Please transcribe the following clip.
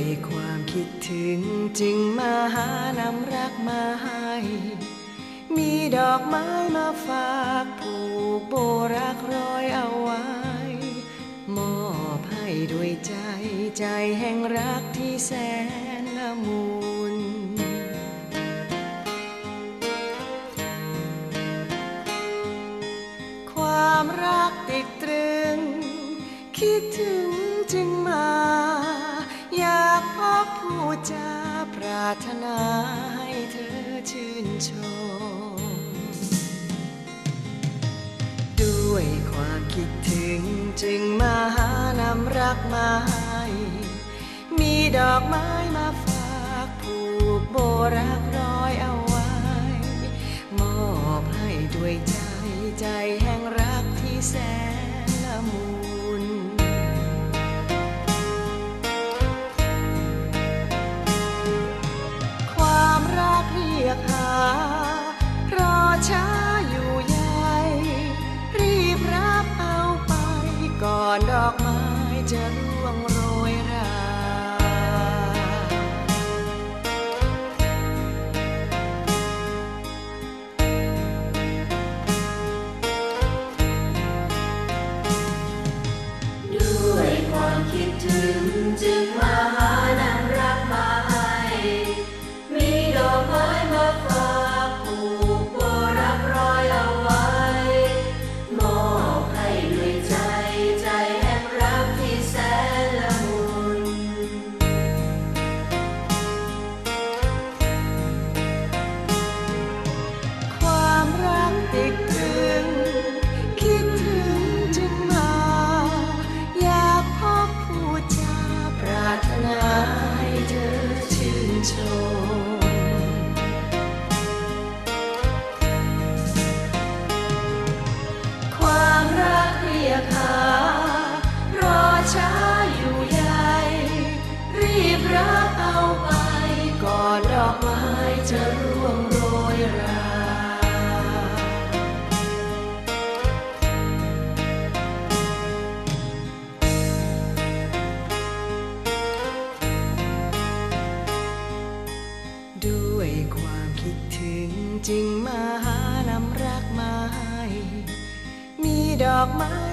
ยความคิดถึงจึงมาหานำรักมาให้ มีดอกไม้มาฝากผูกโบรักรอยเอาไว้มอบให้ด้วยใจใจแห่งรักที่แสนละมุนความรักติดตรึง คิดถึงจึงมา อยากพบผู้จาปรารถนาให้เธอชื่นชม ด้วยความคิดถึงจึงมาหานำรักมาให้มีดอกไม้มาฝากผูกโบรักร้อยเอาไว้ มอบให้ด้วยใจใจแห่งรักที่แสน ค จะร่วงโรยราด้วยความคิดถึงจึงมาหานำรักมาให้มีดอกไม้